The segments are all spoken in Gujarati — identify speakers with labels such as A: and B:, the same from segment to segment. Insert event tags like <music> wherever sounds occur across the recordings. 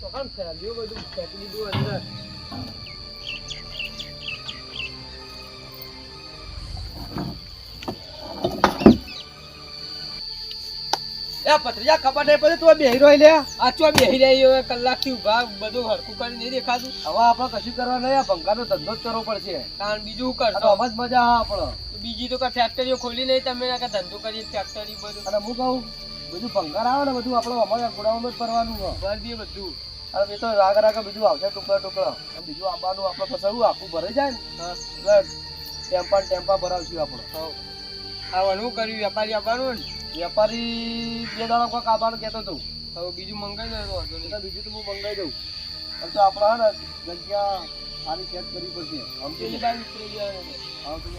A: તો કામ ફેલ્યું બધું ફેંકી દીધું અંદર. એ પત્રીજા ખબર નહીં પડે તું બેહી રહ્યો લે. આ ચો બેહી કલાકથી ઊભા બધું હરખું કરી નહીં દેખાતું. હવે આપણે કશું કરવા નહીં આ ભંગારનો ધંધો જ કરવો પડશે. કારણ બીજું કરશો. આમ જ મજા આવે આપણો. બીજી તો ફેક્ટરીઓ ખોલી નહીં તમે ના ધંધો કરી ફેક્ટરી બધું. અને હું કહું બધું ભંગાર આવે ને બધું આપણે અમારા ગોડાઉનમાં જ ભરવાનું હોય. ભરી દઈએ બધું. અને એ તો રાગ રાગ બધું આવશે ટુકડા ટુકડા. બીજું આંબાનું આપણે ફસડવું આખું ભરાઈ જાય ને. ટેમ્પા ટેમ્પા ભરાવશું આપણે. આવવાનું કર્યું વેપારી આવવાનું ને. વેપારી બે દાડા કોઈ આવવાનું કહેતો હતો. હવે બીજું મંગાવી દઉં તો વાંધો નહીં. બીજું તો હું મંગાઈ દઉં. પણ તો આપણે હે ને જગ્યા સારી સેટ કરવી પડશે. સમજી ગયા હવે તો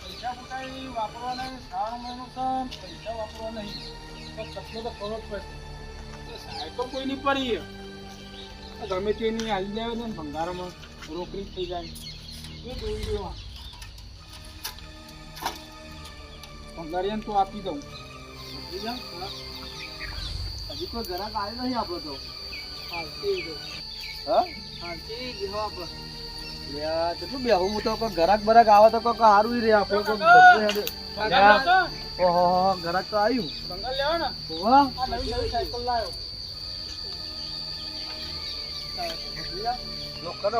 B: પૈસા ફૂટાય વાપરવા નહીં. શ્રાવણ મહિનો પૈસા વાપરવા નહીં. તો તો કરવો જ પડશે. તો સાહેબ તો કોઈ નહીં પડી ગમે તેની આવી જાય ને ભંગારમાં. રોકડી થઈ જાય. એ જોઈ લો ભંગારિયાને તો આપી દઉં?
A: હજી તો ગ્રાહક આવ્યો નહીં આપણો તો. કેટલું બેહું હું તો ગરાક બરાક આવે તો કોઈ સારું રે આપણે ઓહો ગરાક તો આવ્યું
B: ભંગાર લેવા ને નવી સાયકલ લાવ્યો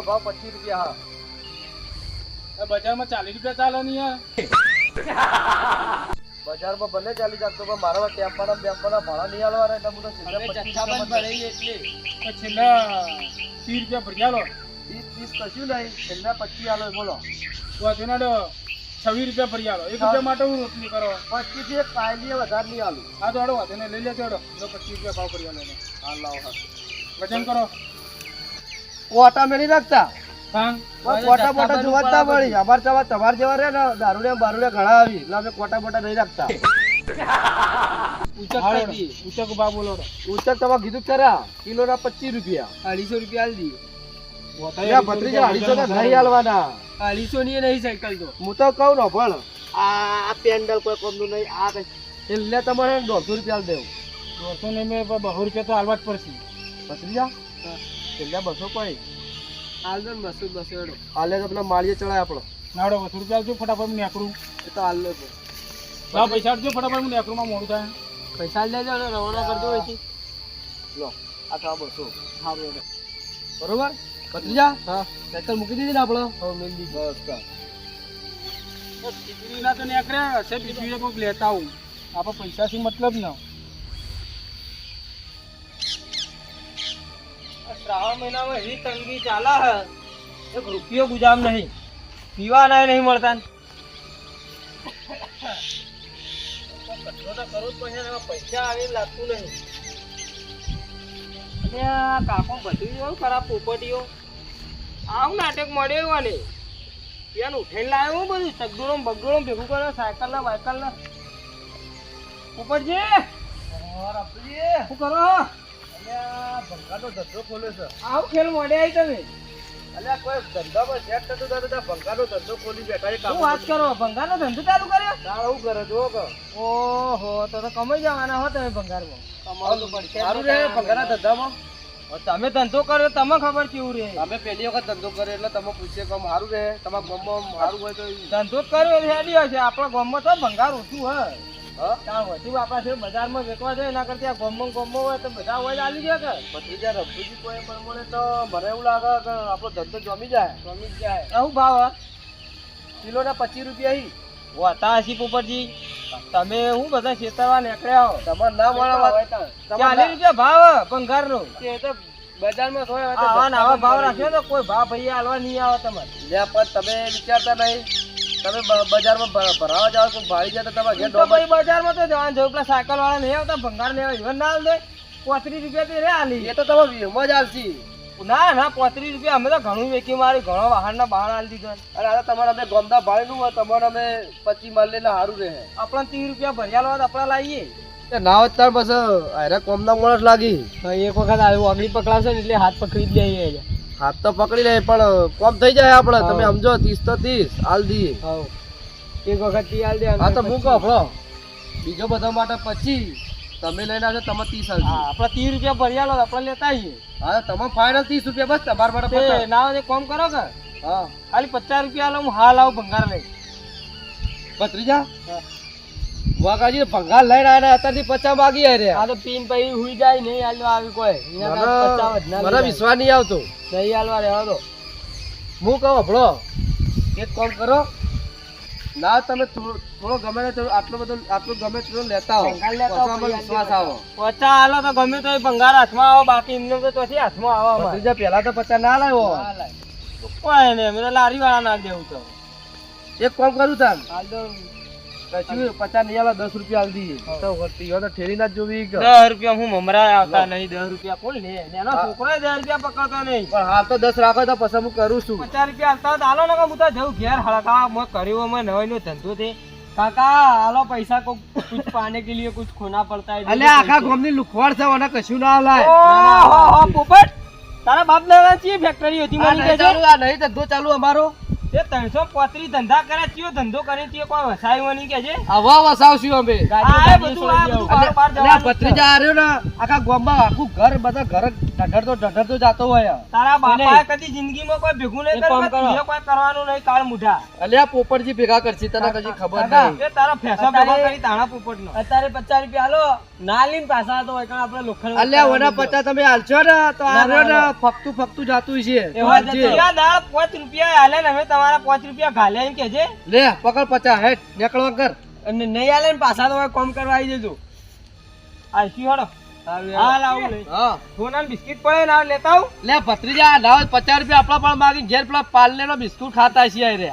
A: ભાવ પચીસ રૂપિયા હા.
B: બજારમાં ચાલીસ રૂપિયા ચાલે નહીં યાર <laughs>
A: બજારમાં ભલે ચાલી જતો પણ મારા ટેમ્પાના બેમ્પાના ભાડા નહીં આલવાના એટલે હું તો સીધા પચીસ રૂપિયામાં જ
B: છેલ્લા ત્રીસ રૂપિયા ભરી આલો
A: ત્રીસ ત્રીસ કશું નહીં છેલ્લા પચીસ આલો બોલો.
B: વાંધો ના છવ્વીસ રૂપિયા ભરી આલો. એક રૂપિયા માટે હું રોટલી કરો?
A: પચીસ એક કાયલી વધારે નહીં આલું
B: હા તો હડો વાંધો લઈ લેજો હડો જો પચીસ રૂપિયા ભાવ ભરી આલો એને.
A: હા લાવો હા.
B: વજન કરો.
A: કોટા મેળી રાખતા કોટા બોટા જોવા જ ના મળી અમાર જેવા તમાર જેવા રે ને દારૂડિયા બારૂડિયા ઘણા આવી. એટલે અમે કોટા બોટા નહીં રાખતા.
B: ઉચક બા બોલો
A: ઉચક તમે કીધું ખરા. કિલો ના પચીસ રૂપિયા. અઢીસો રૂપિયા આલી દી ભત્રીજા અઢીસો ના નહીં આલવાના.
C: અઢીસો ની નહીં સાયકલ તો.
A: હું તો કહું ને પણ આ પેન્ડલ કોઈ કોમનું નહીં આ કઈ. એટલે તમારે દોઢસો રૂપિયા આલી દેવું.
B: દોઢસો ને મેં બસો રૂપિયા તો હાલવા જ પડશે.
A: ભત્રીજા? બસો કોઈ.
C: હાલ દો બસો બસો એડો
A: હાલે તો પેલા માળીએ ચડાય આપણો
B: નાડો બસો રૂપિયા ફટાફટ હું નેકરું
A: એ તો હાલ લે
B: લાવ પૈસા આપજો ફટાફટ હું નેકરું માં મોડું થાય.
C: પૈસા લેજો અને રવાના કરજો અહીંથી.
A: લો આ તો આ બસો. હા બરોબર. બરોબર? ભત્રીજા? હા. સાયકલ મૂકી દીધી ને આપણે હા મેં દીધી. બસ કા
B: દીકરીના તો નેકર્યા હશે બીજું કોઈક લેતા આવું. આપણે પૈસાથી મતલબ ન.
C: શ્રાવણ મહિનામાં એવી તંગી ચાલે હે. એક રૂપિયો ગુજામ નહીં. પીવાના નહીં મળતા પડશે ને હવે પૈસા આવી લાગતું નહીં. અને કાકો બધું એવું ખરાબ પોપટીઓ. આવું નાટક મળ્યો એવા ત્યાં ઉઠાઈને લાવ્યો બધું. ચગડોળો બગડોળો ભેગું કર્યો સાયકલ ના બાયકલ ના પોપટજી શું કરો?
A: ભંગાનો ધંધો ખોલ્યો છે.
C: આવું ખેલ મોડે આવી તમે.
A: અલ્યા કોઈ ધંધામાં સેટ થતું ત્યાં ભંગાનો ધંધો ખોલી બેઠા
C: શું વાત કરો? ભંગારનો ધંધો ચાલુ કર્યો?
A: શું કરે જો કે.
C: ઓહો તો તો કમાઈ જવાના હો તમે ભંગારમાં
A: સારું રહે ભંગાના ધંધામાં.
C: તમે ધંધો કર્યો તમને ખબર કેવું રહે?
A: અમે પહેલી વખત ધંધો કર્યો એટલે તમે પૂછીએ કે સારું રહે? તમારા ગામમાં સારું હોય તો
C: ધંધો કર્યો હેડી હશે. આપણા ગામમાં તો ભંગાર ઓછું હોય.
A: હા?
C: ત્યાં વધુ આપણા છે બજારમાં વેચવા જાય એના કરતા આ ગામમાં ને હોય તો બધા હોય ચાલી ગયા કે.
A: ભત્રીજા રમતુજી કોઈ પ્રમાણે તો મને એવું લાગે કે આપણો ધંધો જમી જાય.
C: ગમી જ જાય. શું ભાવ?
A: કિલોના પચીસ રૂપિયા હી
C: હોતા હશી પોપટજી તમે હું બધા છેતરવા નીકળ્યા
A: તમારે ના મળવા
C: ચાલીસ રૂપિયા ભાવ
A: એ તો બજારમાં તો
C: આવા ભાવ રાખ્યો તો કોઈ ભાવ ભાઈ હાલવા નહીં આવે તમારે.
A: પણ તમે વિચારતા નહીં. તમે બજારમાં ભરાવા જાવ તો ભાડી જાય તો તમારે ઘેર ડોબા
C: બજારમાં તો જવાનું જવું પેલા સાયકલ વાળા નહીં આવતા ભંગાર લેવા ઈવન ના દે. પોત્રીસ રૂપિયા તે રે આલી.
A: એ તો તમે વીમો જ આલશી.
C: ના ના પોત્રીસ રૂપિયા અમે તો ઘણું વેચી મારી ઘણો વાહન ના બહાર આલી દીધો.
A: અને આ તમારે અમે ગોમદા ભાડીનું હોય તમારે અમે પચી માલ લઈને સારું રહે.
C: આપણા ત્રીસ રૂપિયા ભર્યા લો આપણા લાવીએ
A: ના હોત તાર બસ અરે કોમના માણસ લાગી.
C: એક વખત આવ્યું આગળી પકડાશે એટલે હાથ પકડી જ લઈએ
A: હાથ તો પકડી લે પણ કોમ થઈ જાય આપણે તમે સમજો ત્રીસ તો ત્રીસ હાલ દઈએ
C: એક વખત તી હાલ દે
A: હા તો મૂકો આપણો બીજો બધા માટે પછી તમે લઈને આવજો તમે ત્રીસ
C: હા
A: આવજો
C: આપણે ત્રીસ રૂપિયા ભરી આલો આપડે આપણે લેતા આવીએ
A: હા તમે ફાઇનલ ત્રીસ રૂપિયા બસ તમારા માટે
C: ના કોમ કરો કે?
A: હા.
C: ખાલી પચાસ રૂપિયા આલો હું હાલ આવું ભંગાર લઈ
A: ભત્રીજા
C: હા.
A: વાઘાજી ભંગાર લઈને આવ્યા અત્યારથી પચા માગી
C: આ
A: રહ્યા.
C: તો પીન પછી હુઈ જાય નહીં હાલવા આવી કોઈ. ના
A: મને વિશ્વાસ નહીં આવતો.
C: નહીં હાલવા રે દો
A: હું કહું ભળો એક કામ કરો. ના તમે થોડો ગમે તે આટલો બધો આટલું ગમે તેટલું લેતા હો વિશ્વાસ આવો.
C: પચાસ હાલો તો ગમે તો ભંગાર હાથમાં આવો બાકી એમને તો પછી હાથમાં આવો.
A: ભત્રીજા પહેલા તો પચાસ ના લાવ્યો.
C: કોઈ નહીં મેં તો લારી વાળા ના દેવું તો.
A: એક કામ કરું તાન.
C: હાલ. તો ધંધો છે. કાકા હાલો પૈસા કો કે ખોના
A: પડતા આખા લુખવાડ છે ઓને કશું ના લાય
C: તારા બાપ ને ચી ફેક્ટરી હતી
A: ચાલુ નહીં ધંધો ચાલુ અમારો.
C: એ ત્રણસો પોત્રીસ ધંધા કરે ચિયો ધંધો કરે ચિયો કોઈ વસાયો નહીં કે છે.
A: હવા વસાવશું અમે.
C: આ બધું આ જવાનું
A: ને આખા ગામમાં આખું ઘર બધા ઘર ઢઢરતો ઢઢરતો જાતો હોય.
C: તારા બાપા કદી જિંદગીમાં કોઈ ભેગું નહીં કર્યું?
A: કરો.
C: કોઈ કરવાનું નહીં કાળ મુઠા
A: અલ્યા પોપટજી ભેગા કરશે તને કદી ખબર નહીં.
C: એ તારા ફેસા ભેગા કરી તાણા પોપટનો. અત્યારે પચાસ રૂપિયા હાલો. ના લઈને પાછા તો હોય કારણ આપણે લોખંડ
A: અલ્યા ઓના પચાસ તમે હાલશો ને? તો આ
C: ને.
A: ફકતું ફકતું જાતું છે.
C: એવા. આ પાંચ રૂપિયા હાલે ને હવે તમારા પાંચ રૂપિયા ઘાલે એમ કહેજે.
A: લે પકડ પચાસ હેઠ નીકળવા કર.
C: અને નહીં હાલે ને પાછા તો કોમ કરવા આવી જજો. આઈસી હેડો બિસ્કિટ પડે ને લેતા
A: લે ભત્રીજા પચાસ રૂપિયા આપણા પણ માગી ઘેર પેલા નો બિસ્કુટ ખાતા છીએ રે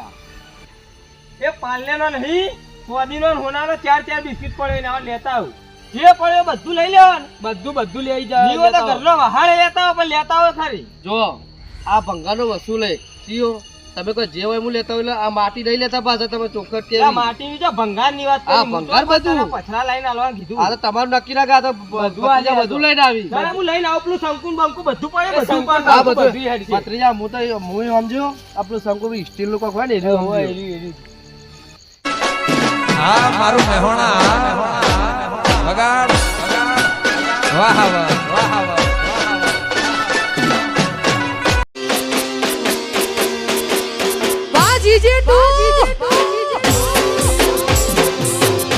C: એ પાર્લેનો નહીં સ્વાદીનો ને ચાર ચાર બિસ્કિટ પડે ને લેતા આવું. જે પડે બધું લઈ લેવાનું.
A: બધું બધું લઈ
C: જાય ઘરનો વહાળ લેતા પણ લેતા આવો ખરી.
A: જો આ ભંગારનો વસ્તુ લે સીઓ તમે કોઈ જે હોય હું લેતા હોય આ માટી નહીં લેતા પાછા તમે ચોખટ
C: આ
A: કેવી
C: માટીની ભંગારની વાત
A: આ
C: કરી.
A: ભંગાર બધું.
C: પથરા લઈને આલવાનું કીધું.
A: આ તો તમારું નક્કી ના આ તો
C: બધું આજે
A: બધું લઈને આવી
C: તારે હું લઈને આવું પેલું શંકુ બંકુ બધું પડે બધું પણ
A: આ
C: બધું.
A: ભત્રીજા હું તો હું સમજો આપણું શંકુ સ્ટીલનું કોક હોય ને એનું
C: હોય,
A: સમજ્યો.
C: એરી, એરી.
D: હા મારું મહેણા વગાડ વાહ વાહ